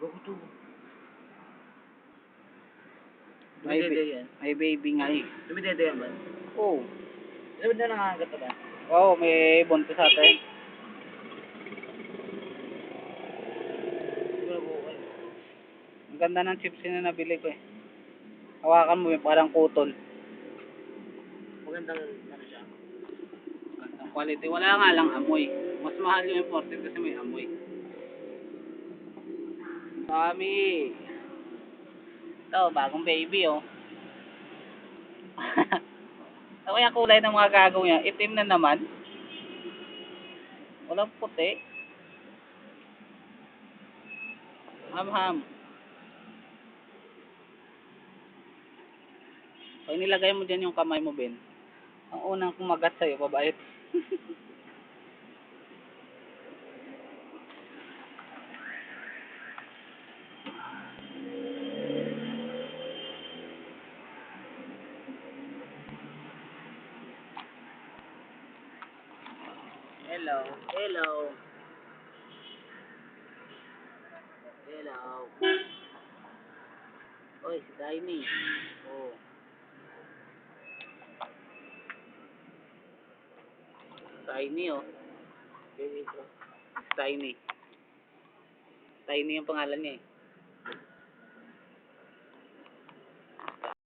Bago to. May, Dumidede ba- yan. may baby nga eh. Dumidede yan ba? Oo. Sabi na nangangagat ba? Oo, may buntis sa atin. Siguro bukas. Ang ganda ng chips na nabili ko eh. Hawakan mo yung parang kutol. Magandang ano siya. Gandang quality. Wala nga lang amoy. Mas mahal yung imported kasi may amoy. Dami. Ito, bagong baby oh. Ano kaya kulay ng mga gagaw niya? Itim na naman. Walang puti. Ham-ham. Pag nilagay mo dyan yung kamay mo, Ben, ang unang kumagat sa'yo, babait. Hello. Hello. Hello. Oy, si Tiny. Oh. Tiny oh. Tiny. Tiny yung pangalan niya eh.